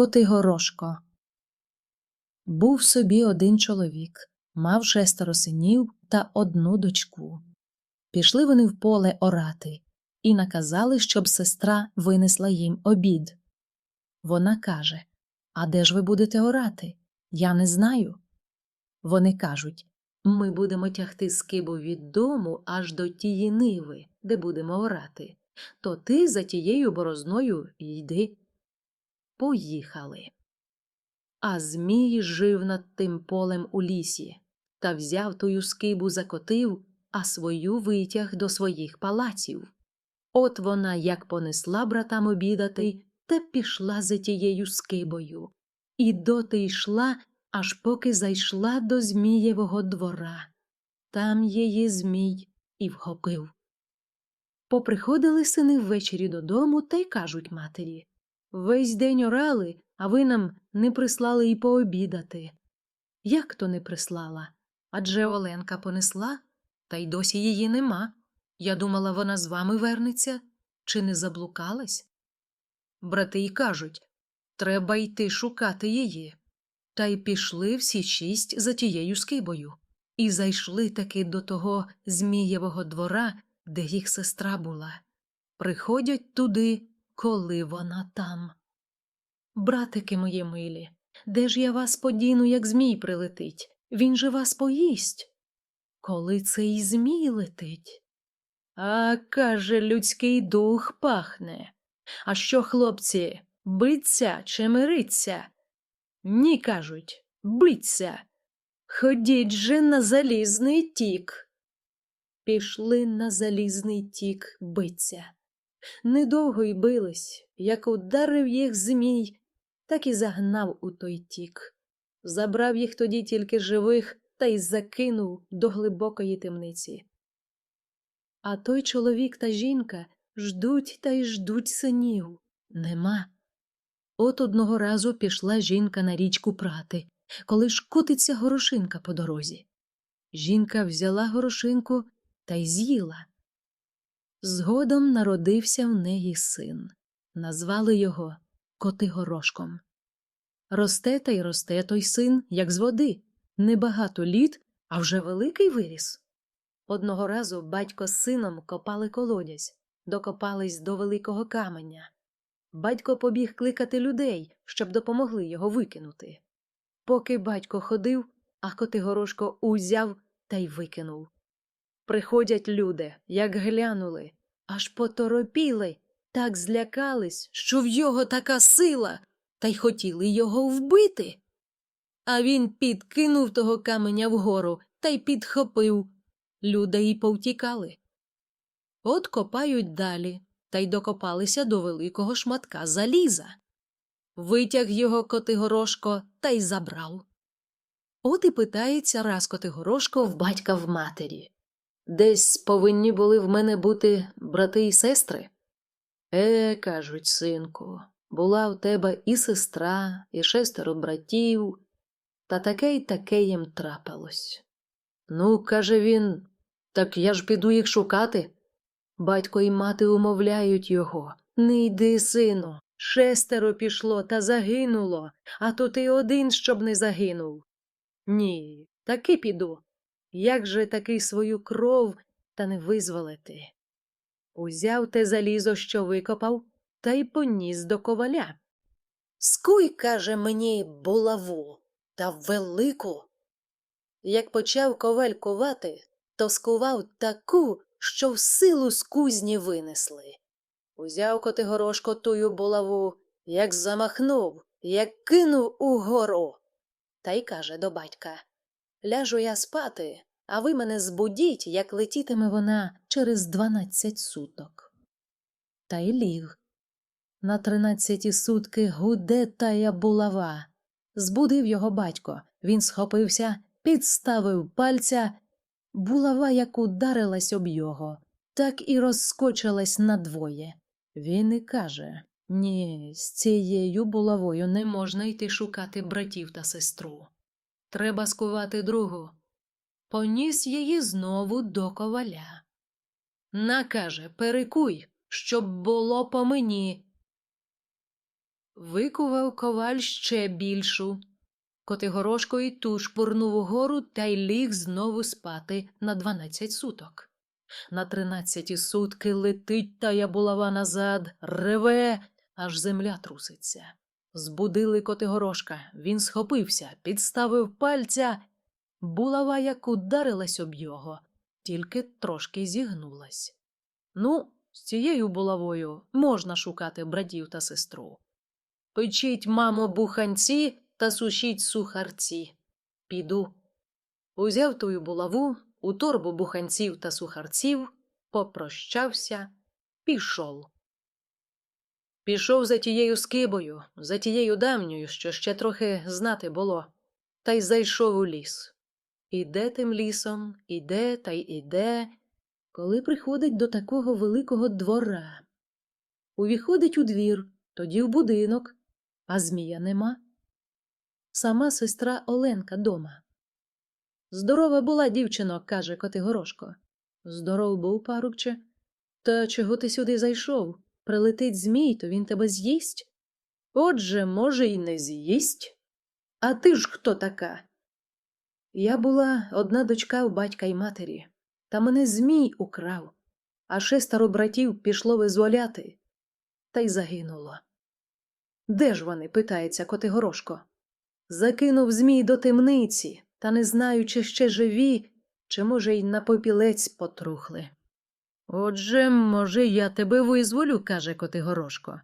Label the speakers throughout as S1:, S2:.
S1: Котигорошко Був собі один чоловік, мав шестеро синів та одну дочку. Пішли вони в поле орати і наказали, щоб сестра винесла їм обід. Вона каже А де ж ви будете орати? Я не знаю. Вони кажуть Ми будемо тягти скибу від дому аж до тієї ниви, де будемо орати. То ти за тією борозною йди. Поїхали. А Змій жив над тим полем у лісі та взяв тую скибу закотив, а свою витяг до своїх палаців. От вона як понесла братам обідати, та пішла за тією скибою. І доти йшла, аж поки зайшла до Змієвого двора. Там її Змій і вхопив. Поприходили сини ввечері додому та й кажуть матері Весь день орали, а ви нам не прислали і пообідати. Як то не прислала? Адже Оленка понесла, та й досі її нема. Я думала, вона з вами вернеться, чи не заблукалась? Брати й кажуть треба йти шукати її. Та й пішли всі шість за тією скибою, і зайшли таки до того Змієвого двора, де їх сестра була. Приходять туди, коли вона там. Братики мої милі, де ж я вас подіну, як змій прилетить? Він же вас поїсть. Коли цей змій летить? А каже, людський дух пахне. А що, хлопці, биться чи мириться? Ні, кажуть, биться. Ходіть же на залізний тік. Пішли на залізний тік биться. Недовго й бились, як ударив їх змій, так і загнав у той тік. Забрав їх тоді тільки живих та й закинув до глибокої темниці. А той чоловік та жінка ждуть та й ждуть синів. Нема. От одного разу пішла жінка на річку прати, коли ж котиться горошинка по дорозі. Жінка взяла горошинку та й з'їла. Згодом народився в неї син. Назвали його Котигорошком. Росте та й росте той син, як з води, небагато літ, а вже великий виріс. Одного разу батько з сином копали колодязь, докопались до великого каменя. Батько побіг кликати людей, щоб допомогли його викинути. Поки батько ходив, а Котигорошко узяв та й викинув. Приходять люди, як глянули, аж поторопіли, так злякались, що в його така сила, та й хотіли його вбити. А він підкинув того каменя вгору та й підхопив. Люди й повтікали. От копають далі та й докопалися до великого шматка заліза. Витяг його Котигорошко та й забрав. От і питається раз Котигорошко в батька в матері. Десь повинні були в мене бути брати і сестри. Е, кажуть, синку, була в тебе і сестра, і шестеро братів, та таке й таке їм трапилось. Ну, каже він, так я ж піду їх шукати. Батько і мати умовляють його. Не йди, сину, шестеро пішло та загинуло, а то ти один, щоб не загинув. Ні, таки піду. Як же таки свою кров та не визволити? Узяв те залізо, що викопав, та й поніс до коваля. Скуй, каже мені, булаву, та велику. Як почав коваль кувати, то скував таку, що в силу з кузні винесли. Узяв Котигорошко тую булаву, як замахнув, як кинув угору. Та й каже до батька Ляжу я спати, а ви мене збудіть, як летітиме вона через дванадцять суток. Та й ліг. На тринадцяті сутки гуде тая булава. Збудив його батько. Він схопився, підставив пальця. Булава як ударилась об його, так і розскочилась надвоє. Він і каже Ні, з цією булавою не можна йти шукати братів та сестру. Треба скувати другу. Поніс її знову до коваля. На, каже, перекуй, щоб було по мені. Викував коваль ще більшу. Котигорошко і ту шпурнув угору та й ліг знову спати на дванадцять суток. На тринадцяті сутки летить тая булава назад, реве, аж земля труситься. Збудили Котигорошка, він схопився, підставив пальця. Булава як ударилась об його, тільки трошки зігнулась. Ну, з цією булавою можна шукати братів та сестру. Печіть, мамо, буханці та сушіть сухарці. Піду. Узяв тую булаву, у торбу буханців та сухарців, попрощався, пішов. Пішов за тією скибою, за тією давньою, що ще трохи знати було, та й зайшов у ліс. Іде тим лісом, іде та й іде, коли приходить до такого великого двора. Увіходить у двір, тоді в будинок, а змія нема. Сама сестра Оленка дома. Здорова була дівчино, каже Котигорошко. Здоров був, парубче. Та чого ти сюди зайшов? Прилетить змій, то він тебе з'їсть? Отже, може, й не з'їсть. А ти ж хто така? Я була одна дочка у батька й матері, та мене змій украв, а шестеро братів пішло визволяти, та й загинуло. Де ж вони? питається Котигорошко. Закинув змій до темниці, та не знаю, чи ще живі, чи, може, й на попілець потрухли. Отже, може, я тебе визволю, каже Котигорошко.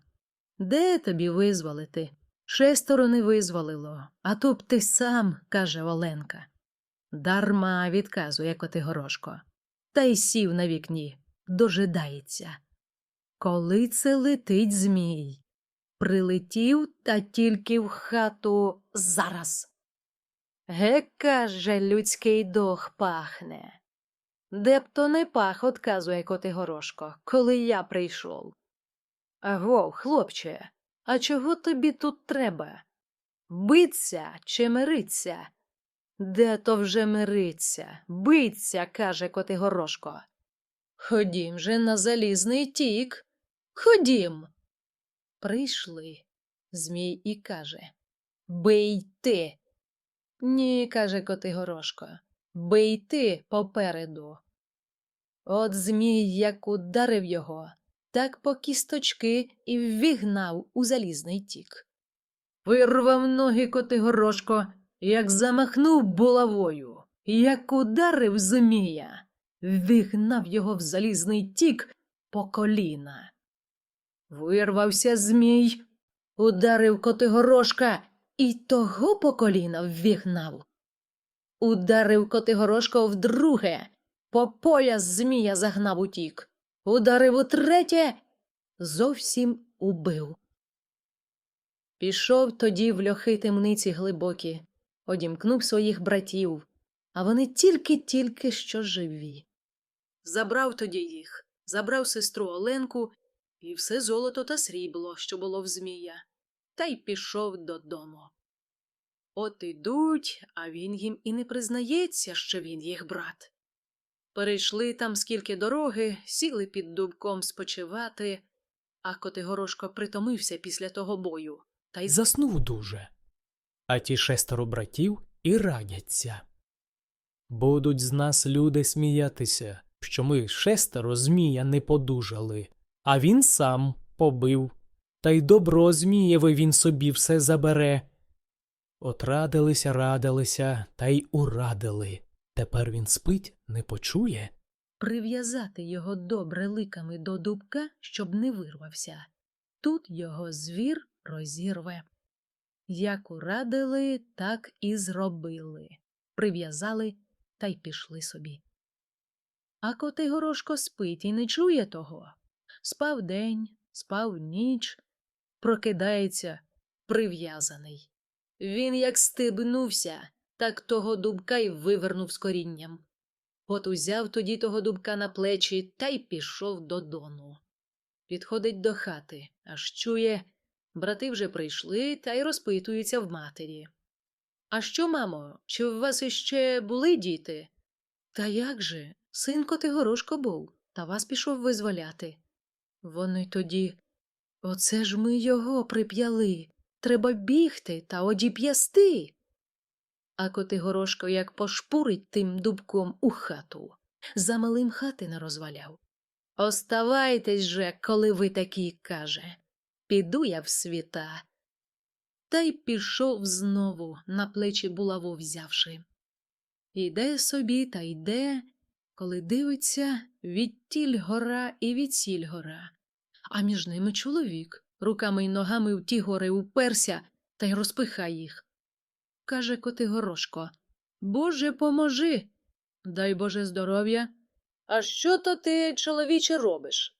S1: Де тобі визволити? Шестеро не визволило, а то б ти сам, каже Оленка. Дарма відказує Котигорошко. Та й сів на вікні, дожидається. Коли це летить змій? Прилетів та тільки в хату зараз. Ге, каже, людський дох пахне. Де б то не пах, отказує Котигорошко, коли я прийшов. Аго, хлопче, а чого тобі тут треба? Биться чи мириться? Де то вже мириться? Биться, каже Котигорошко. Ходім же на залізний тік. Ходім. Прийшли. Змій і каже Бий ти. Ні, каже Котигорошко, бий ти попереду. От Змій як ударив його, так по кісточки і ввігнав у залізний тік. Вирвав ноги Котигорошко, як замахнув булавою, як ударив Змія, ввігнав його в залізний тік по коліна. Вирвався Змій, ударив Котигорошка і того по коліна ввігнав. Ударив Котигорошко вдруге, по пояс Змія загнав утік. Ударив утретє, зовсім убив. Пішов тоді в льохи темниці глибокі, одімкнув своїх братів, а вони тільки-тільки що живі. Забрав тоді їх, забрав сестру Оленку і все золото та срібло, що було в Змія, та й пішов додому. От ідуть, а він їм і не признається, що він їх брат. Перейшли там скільки дороги, сіли під дубком спочивати, а Котигорошко притомився після того бою та й
S2: заснув дуже. А ті шестеро братів і радяться. Будуть з нас люди сміятися, що ми шестеро змія не подужали, а він сам побив. Та й добро змієве він собі все забере. От радилися, радилися, та й урадили. Тепер він спить, не почує.
S1: прив'язати його добре ликами до дубка, щоб не вирвався. Тут його звір розірве. Як урадили, так і зробили. Прив'язали та й пішли собі. А Котигорошко спить і не чує того. Спав день, спав ніч, прокидається прив'язаний. Він як стибнувся, так того дубка й вивернув з корінням. От узяв тоді того дубка на плечі та й пішов додому. Підходить до хати, аж чує, брати вже прийшли та й розпитуються в матері. А що, мамо, чи в вас іще були діти? Та як же? Син Котигорошко був, та вас пішов визволяти. Вони тоді. Оце ж ми його прип'яли. Треба бігти та одіп'ясти. А Котигорошко як пошпурить тим дубком у хату, за малим хати не розваляв. Оставайтесь же, коли ви такі, каже. Піду я в світа. Та й пішов знову, на плечі булаву взявши. Іде собі та йде, коли дивиться, відтіль гора і відсіль гора, а між ними чоловік руками й ногами в ті гори уперся та й розпихає їх. Каже Котигорошко Боже, поможи. Дай Боже здоров'я. А що то ти, чоловіче, робиш?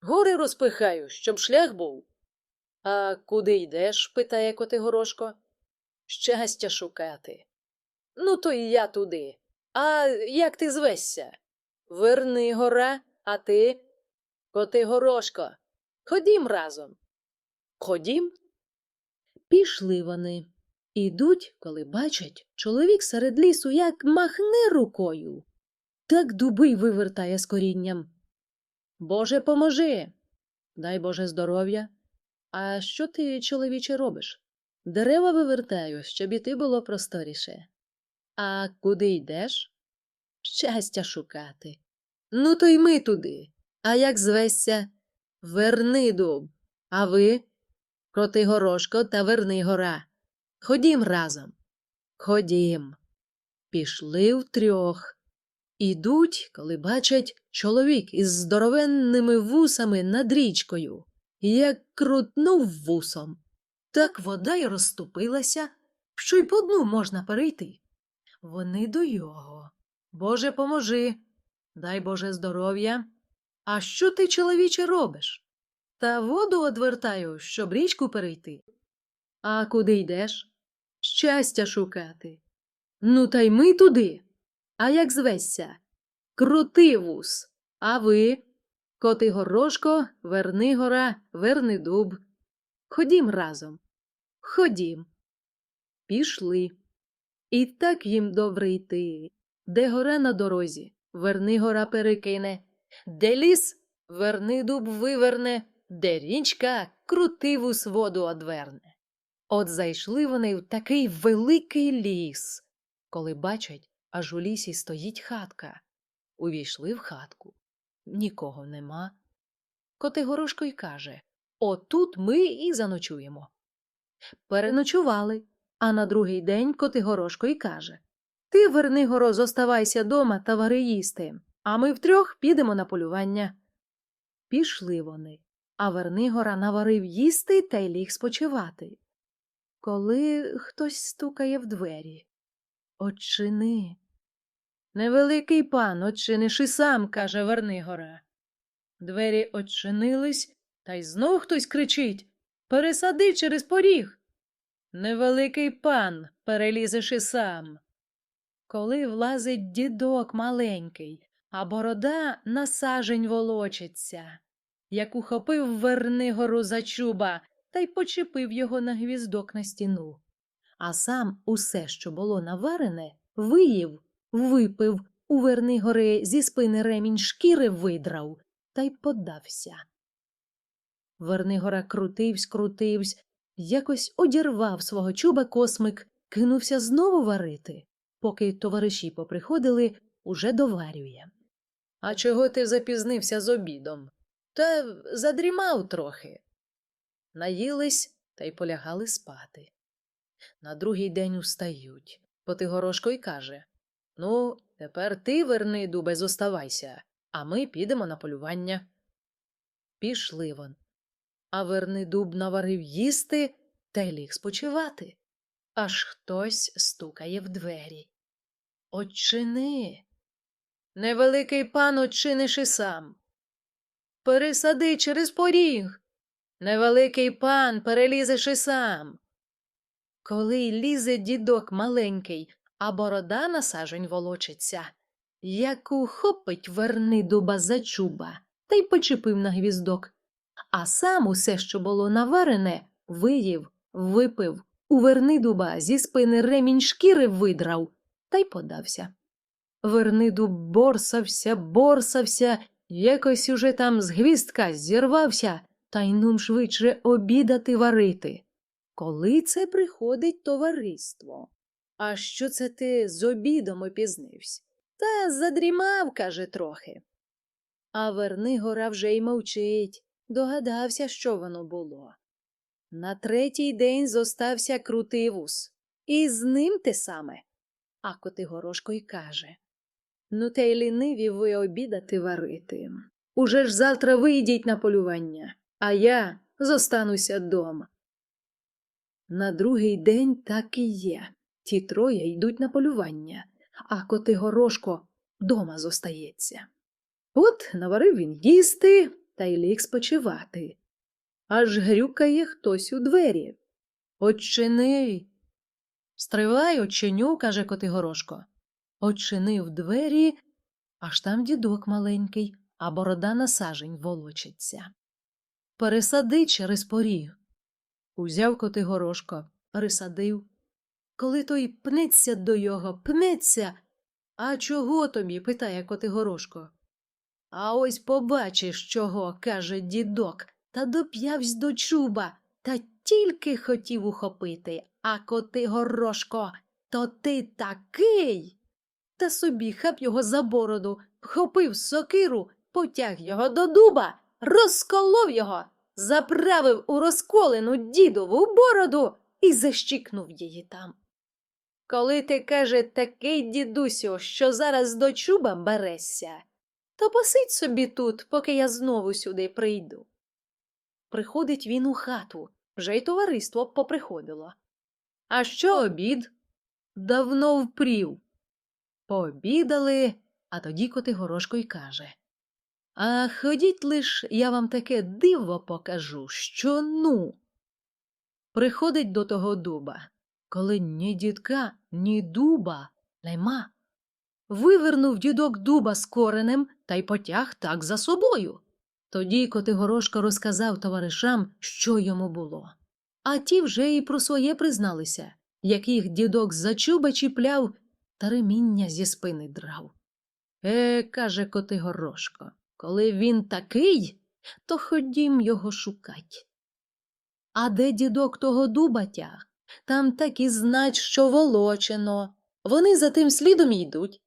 S1: Гори розпихаю, щоб шлях був. А куди йдеш? питає Котигорошко. Щастя шукати. Ну, то і я туди. А як ти звешся? Верни гора, а ти? Котигорошко. Ходім разом. Ходім? Пішли вони. Ідуть, коли бачать, чоловік серед лісу як махне рукою. Так дуби вивертає з корінням. Боже, поможи. Дай Боже здоров'я. А що ти, чоловіче, робиш? Дерева вивертаю, щоб іти було просторіше. А куди йдеш? Щастя шукати. Ну, то й ми туди. А як звесься? Верни дуб. А ви? Котигорошко та верни гора. Ходім разом. Ходім. Пішли втрьох. Ідуть, коли бачать чоловік із здоровенними вусами над річкою, як крутнув вусом. Так вода й розступилася, що й по дну можна перейти. Вони до його. Боже, поможи. Дай Боже здоров'я. А що ти, чоловіче, робиш? Та воду одвертаю, щоб річку перейти. А куди йдеш? Щастя шукати. Ну, та й ми туди. А як звесься? Крути вус. А ви? Коти горошко, верни гора, верни дуб. Ходім разом. Ходім. Пішли. І так їм добре йти. Де гора на дорозі, верни гора перекине, де ліс, верни дуб виверне, де річка, крути вус воду одверне. От зайшли вони в такий великий ліс, коли бачать, аж у лісі стоїть хатка. Увійшли в хатку. Нікого нема. Котигорошко й каже Отут ми і заночуємо. Переночували, а на другий день Котигорошко й каже Ти, Вернигоро, зоставайся дома та вари їсти, а ми втрьох підемо на полювання. Пішли вони, а Вернигора наварив їсти та й ліг спочивати. Коли хтось стукає в двері. Очини. Невеликий пан, очиниш і сам, каже Вернигора. Двері очинились, та й знов хтось кричить Пересади через поріг. Невеликий пан, перелізеш і сам. Коли влазить дідок маленький, а борода на сажень волочиться, як ухопив Вернигору за чуба та й почепив його на гвіздок на стіну. А сам усе, що було наварене, виїв, випив, у Вернигори зі спини ремінь шкіри видрав та й подався. Вернигора крутивсь, крутивсь, якось одірвав свого чуба космик, кинувся знову варити, поки товариші поприходили, уже доварює. А чого ти запізнився з обідом? Та задрімав трохи. Наїлись та й полягали спати. На другий день устають. Потигорошко й каже Ну, тепер ти, верни, дубе, зоставайся, а ми підемо на полювання. Пішли вон. А верни дуб наварив їсти та й ліг спочивати. Аж хтось стукає в двері. Очини. Невеликий пан очиниш і сам. Пересади через поріг. Невеликий пан перелізеш і сам. Коли лізе дідок маленький, а борода на сажень волочиться, як ухопить верни дуба за чуба та й почепив на гвіздок, а сам усе, що було наварене, виїв, випив, у Вернидуба зі спини ремінь шкіри видрав та й подався. Вернидуб борсався, борсався, якось уже там з гвіздка зірвався та й нум швидше обідати варити. Коли це приходить товариство? А що це ти з обідом опізнився? Та задрімав, каже, трохи. А Вернигора вже й мовчить, догадався, що воно було. На третій день зостався крутий вус, і з ним те саме. А Котигорошко й каже Ну, та й ліниві ви обідати варити. Уже ж завтра вийдіть на полювання, а я зостануся дома. На другий день так і є. Ті троє йдуть на полювання, а Котигорошко дома зостається. От наварив він їсти та й ліг спочивати. Аж грюкає хтось у двері. Отчини. Стривай, очиню, каже Котигорошко. Очинив двері, аж там дідок маленький, а борода на сажень волочиться. Пересади через поріг. Узяв Котигорошко, пересадив. Коли той пнеться до його, пнеться. А чого тобі? питає Котигорошко. А ось побачиш, чого, каже дідок, та доп'явсь до чуба, та тільки хотів ухопити, а Котигорошко, то ти такий. Та собі хап його за бороду, вхопив сокиру, потяг його до дуба, розколов його, заправив у розколену дідову бороду і защікнув її там. Коли ти, каже, такий дідусю, що зараз до чуба берешся, то посидь собі тут, поки я знову сюди прийду. Приходить він у хату, вже й товариство поприходило. А що обід? Давно впрів. Пообідали, а тоді Котигорошко й каже А ходіть лиш, я вам таке диво покажу, що ну. Приходить до того дуба, коли ні дідка, ні дуба нема. Вивернув дідок дуба з коренем та й потяг так за собою. Тоді Котигорошко розказав товаришам, що йому було. А ті вже і про своє призналися, яких дідок за чуба чіпляв та реміння зі спини драв. Е, каже Котигорошко, коли він такий, то ходім його шукать. А де дідок того дуба тяг, там так і знать, що волочено. Вони за тим слідом йдуть.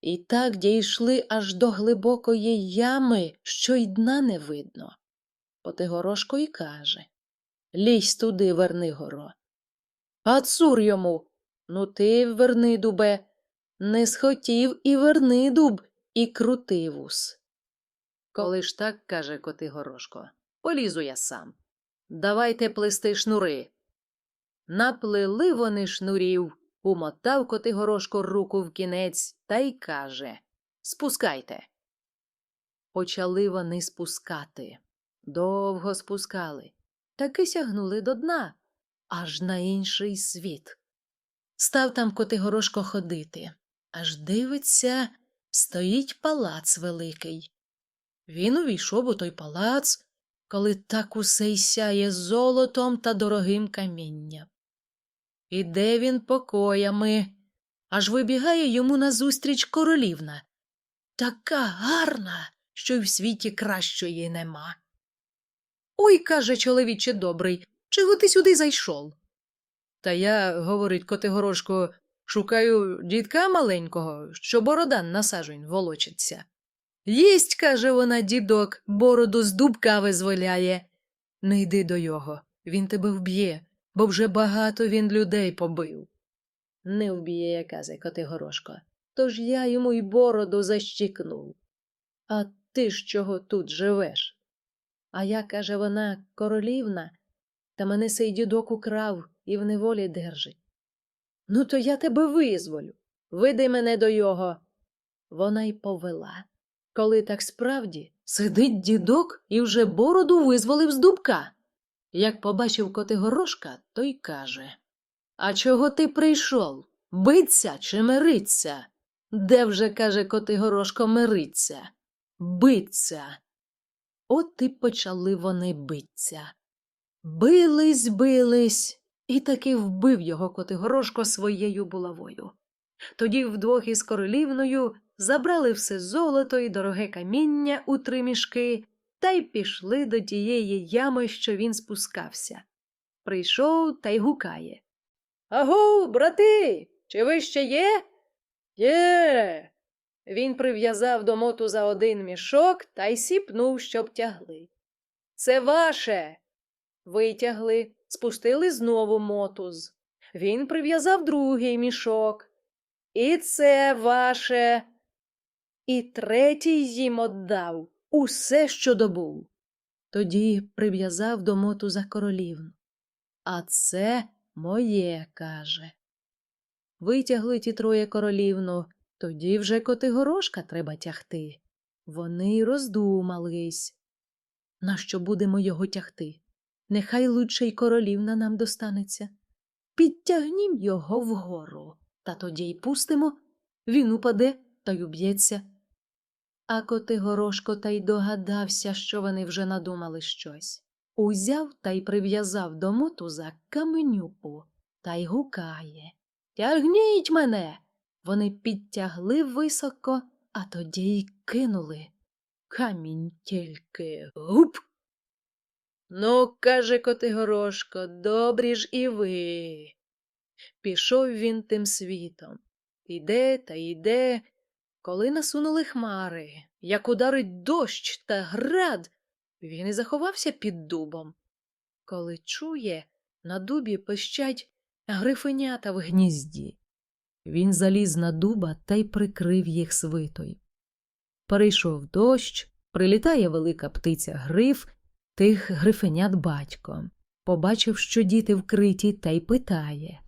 S1: І так дійшли аж до глибокої ями, що й дна не видно. Потигорошко й каже Лізь туди, Вернигоро. А цур йому. Ну ти, верни дубе, не схотів і верни дуб, і крути вус. Коли ж так, каже Котигорошко, полізу я сам. Давайте плести шнури. Наплели вони шнурів, умотав Котигорошко руку в кінець та й каже Спускайте. Почали вони спускати. Довго спускали, таки сягнули до дна, аж на інший світ. Став там Котигорошко ходити, аж дивиться, стоїть палац великий. Він увійшов у той палац, коли так усе й сяє золотом та дорогим камінням. Іде він покоями, аж вибігає йому назустріч королівна. Така гарна, що й в світі кращої нема. Ой, каже чоловіче добрий, чого ти сюди зайшов? Та я, говорить Котигорошко, шукаю дідка маленького, що бородан на сажень волочиться. Єсть, каже вона, дідок, бороду з дубка визволяє. Не йди до його, він тебе вб'є, бо вже багато він людей побив. Не вб'є, каже Котигорошко, тож я йому й бороду защікнув. А ти ж чого тут живеш? А я, каже вона, королівна, та мене сей дідок украв і в неволі держить. Ну, то я тебе визволю. Видай мене до його. Вона й повела. Коли так справді сидить дідок і вже бороду визволив з дубка. Як побачив Котигорошка, то й каже А чого ти прийшов? Биться чи мириться? Де вже, каже Котигорошко, мириться? Биться. От і почали вони биться. Бились, бились, і таки вбив його Котигорошко своєю булавою. Тоді вдвох із королівною забрали все золото і дороге каміння у три мішки та й пішли до тієї ями, що він спускався. Прийшов та й гукає. Агу, брати, чи ви ще є? Є. Він прив'язав до мотуза один мішок та й сіпнув, щоб тягли. Це ваше. Витягли, спустили знову мотуз. Він прив'язав другий мішок. І це ваше. І третій їм отдав усе, що добув. Тоді прив'язав до мотуза королівну. А це моє, каже. Витягли ті троє королівну, тоді вже котигорошка треба тягти. Вони роздумались. Нащо будемо його тягти? Нехай лучше й королівна нам достанеться. Підтягнім його вгору, та тоді й пустимо, він упаде та й уб'ється. А Котигорошко та й догадався, що вони вже надумали щось. Узяв та й прив'язав до мотуза каменюку та й гукає Тягніть мене. Вони підтягли високо, а тоді й кинули. Камінь тільки гуп. Ну, каже Котигорошко, добрі ж і ви. Пішов він тим світом. Іде та йде, коли насунули хмари, як ударить дощ та град, він і заховався під дубом. Коли чує, на дубі пищать грифенята в гнізді. Він заліз на дуба та й прикрив їх свитою. Перейшов дощ, прилітає велика птиця гриф, тих грифенят батько. Побачив, що діти вкриті, та й питає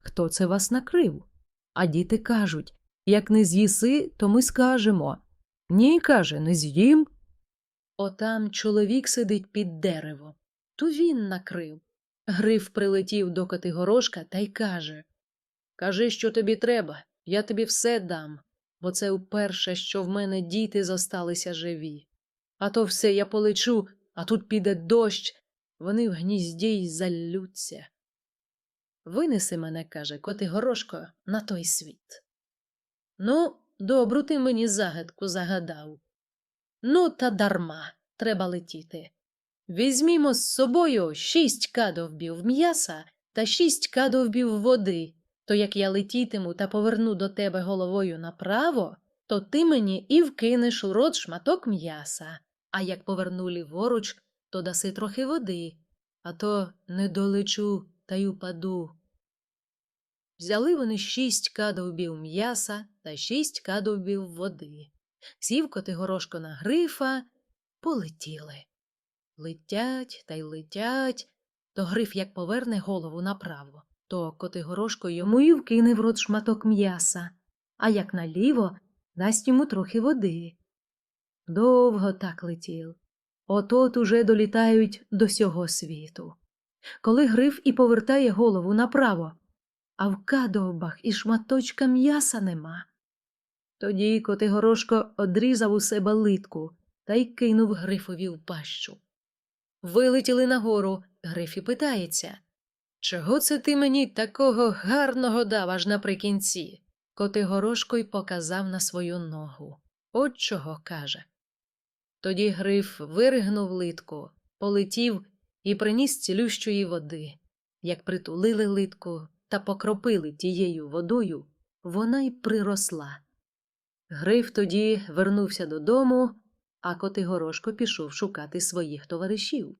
S1: Хто це вас накрив? А діти кажуть як не з'їси, то ми скажемо. Ні, каже, не з'їм. Отам чоловік сидить під дерево. То він накрив. Гриф прилетів до Котигорошка та й каже Кажи, що тобі треба, я тобі все дам, бо це вперше, що в мене діти зосталися живі. А то все я полечу, а тут піде дощ, вони в гнізді й залються. Винеси мене, каже Котигорошко, на той світ. Ну, добру ти мені загадку загадав. Ну, та дарма, треба летіти. Візьмімо з собою шість кадовбів м'яса та шість кадовбів води, то як я летітиму та поверну до тебе головою направо, то ти мені і вкинеш у рот шматок м'яса, а як поверну ліворуч, то даси трохи води, а то не долечу та й упаду. Взяли вони шість кадовбів м'яса та шість кадовбів води. Сів Котигорошко на грифа, полетіли. Летять та й летять, то гриф як поверне голову направо, то Котигорошко йому і вкине в рот шматок м'яса, а як наліво дасть йому трохи води. Довго так летів. От-от уже долітають до сього світу. Коли гриф і повертає голову направо, а в кадовбах і шматочка м'яса нема. Тоді Котигорошко одрізав у себе литку та й кинув грифові в пащу. Вилетіли нагору, гриф і питається Чого це ти мені такого гарного дав аж наприкінці? Котигорошко й показав на свою ногу. От чого каже. Тоді гриф виригнув литку, полетів і приніс цілющої води. Як притулили литку та покропили тією водою, вона й приросла. Гриф тоді вернувся додому, а Котигорошко пішов шукати своїх товаришів.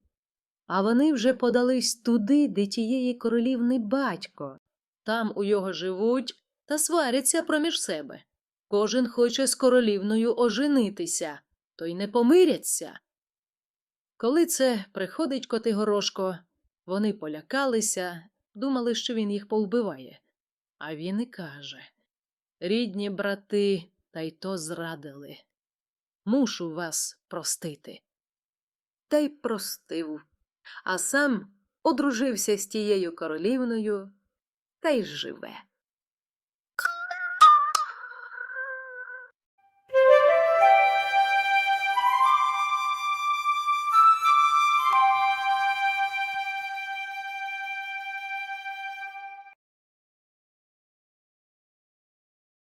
S1: А вони вже подались туди, де тієї королівни батько. Там у його живуть та сваряться проміж себе. Кожен хоче з королівною оженитися, то й не помиряться. Коли це приходить Котигорошко, вони полякалися, думали, що він їх повбиває. А він і каже Рідні брати, та й то зрадили. Мушу вас простити. Та й простив, а сам одружився з тією королівною та й живе.